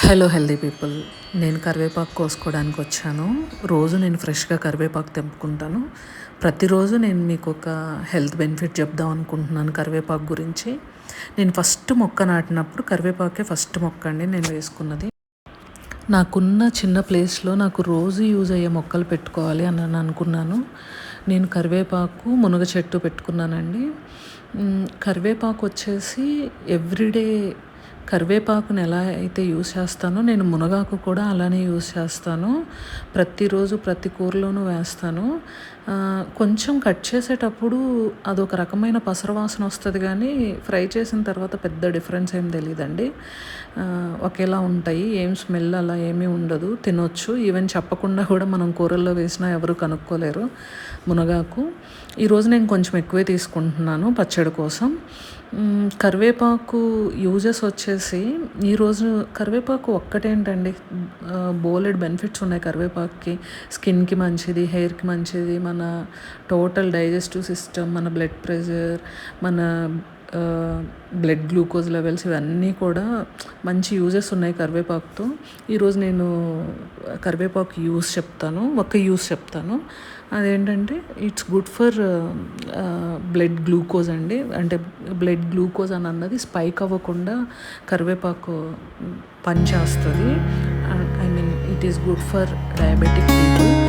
Hello healthy people నేను కరివేపాకు కోసుకోవడానికి వచ్చాను. రోజు నేను ఫ్రెష్గా కరివేపాకు తెంపుకుంటాను. ప్రతిరోజు నేను మీకు ఒక హెల్త్ బెనిఫిట్ చెప్దాం అనుకుంటున్నాను కరివేపాకు గురించి. నేను ఫస్ట్ మొక్క నాటినప్పుడు కరివేపాకే ఫస్ట్ మొక్క అండి నేను వేసుకున్నది. నాకున్న చిన్న ప్లేస్లో నాకు రోజు యూజ్ అయ్యే మొక్కలు పెట్టుకోవాలి అని అనుకున్నాను. నేను కరివేపాకు మునగ చెట్టు పెట్టుకున్నానండి. కరివేపాకు వచ్చేసి ఎవ్రీడే కరివేపాకుని ఎలా అయితే యూస్ చేస్తానో నేను మునగాకు కూడా అలానే యూస్ చేస్తాను. ప్రతిరోజు ప్రతి కూరలోనూ వేస్తాను. కొంచెం కట్ చేసేటప్పుడు అదొక రకమైన పసరవాసన వస్తుంది కానీ ఫ్రై చేసిన తర్వాత పెద్ద డిఫరెన్స్ ఏం తెలియదండి ఒకేలా ఉంటాయి. ఏం స్మెల్ అలా ఏమీ ఉండదు. తినొచ్చు. ఈవెన్ చెప్పకుండా కూడా మనం కూరల్లో వేసినా ఎవరు కనుక్కోలేరు. మునగాకు. ఈరోజు నేను కొంచెం ఎక్కువే తీసుకుంటున్నాను పచ్చడి కోసం. కరివేపాకు యూజెస్ వచ్చేసి ఈరోజు కరివేపాకు ఒక్కటేంటండి? బోలెడ్ బెనిఫిట్స్ ఉన్నాయి కరివేపాకుకి. స్కిన్కి మంచిది హెయిర్కి మంచిది మన టోటల్ డైజెస్టివ్ సిస్టమ్ మన బ్లడ్ ప్రెషర్ మన బ్లడ్ గ్లూకోజ్ లెవెల్స్ ఇవన్నీ కూడా మంచి యూజెస్ ఉన్నాయి కరివేపాకుతో. ఈరోజు నేను కరివేపాకు యూస్ చెప్తాను ఒక యూస్ చెప్తాను. అదేంటంటే it's good for blood glucose అండి. అంటే బ్లడ్ గ్లూకోజ్ అని అన్నది స్పైక్ అవ్వకుండా కరివేపాకు పనిచేస్తుంది. I mean it is good for diabetic people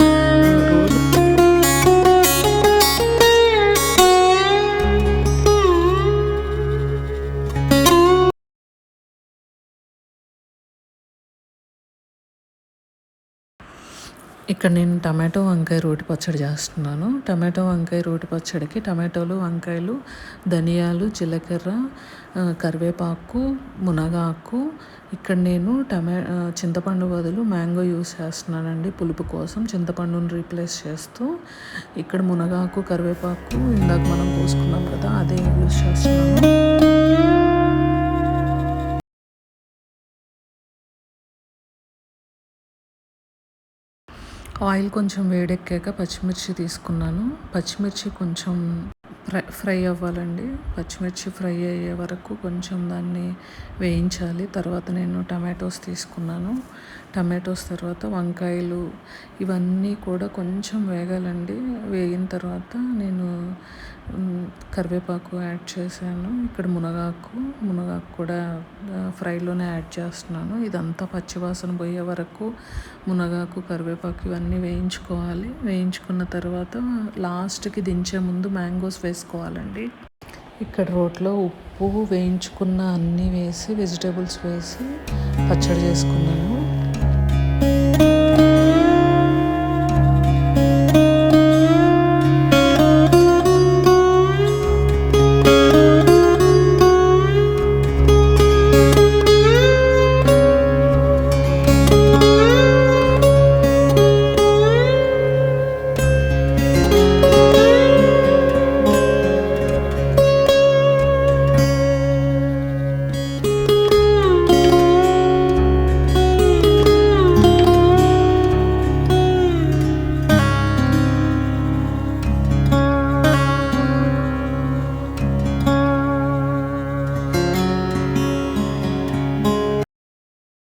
ఇక్కడ నేను టమాటో వంకాయ రోటి పచ్చడి చేస్తున్నాను. టమాటో వంకాయ రోటి పచ్చడికి టమాటోలు వంకాయలు ధనియాలు జీలకర్ర కరివేపాకు మునగాకు. ఇక్కడ నేను టమా చింతపండు బదులు మ్యాంగో యూస్ చేస్తున్నానండి పులుపు కోసం. చింతపండుని రీప్లేస్ చేస్తూ ఇక్కడ మునగాకు కరివేపాకు ఇందాక మనం కోసుకున్నాం కదా అదే యూస్ చేస్తున్నాను. ఆయిల్ కొంచెం వేడెక్కాక పచ్చిమిర్చి తీసుకున్నాను. పచ్చిమిర్చి కొంచెం ఫ్రై ఫ్రై అవ్వాలండి. పచ్చిమిర్చి ఫ్రై అయ్యే వరకు కొంచెం దాన్ని వేయించాలి. తర్వాత నేను టమాటోస్ తీసుకున్నాను. టమాటోస్ తర్వాత వంకాయలు ఇవన్నీ కూడా కొంచెం వేగాలండి. వేగిన తర్వాత నేను కరివేపాకు యాడ్ చేశాను. ఇక్కడ మునగాకు మునగాకు కూడా ఫ్రైలోనే యాడ్ చేస్తున్నాను. ఇదంతా పచ్చివాసన పోయే వరకు మునగాకు కరివేపాకు ఇవన్నీ వేయించుకోవాలి. వేయించుకున్న తర్వాత లాస్ట్కి దించే ముందు మ్యాంగోస్ వేసుకోవాలండి. ఇక్కడ రోట్లో ఉప్పు వేయించుకున్న అన్నీ వేసి వెజిటేబుల్స్ వేసి పచ్చడి చేసుకున్నాను.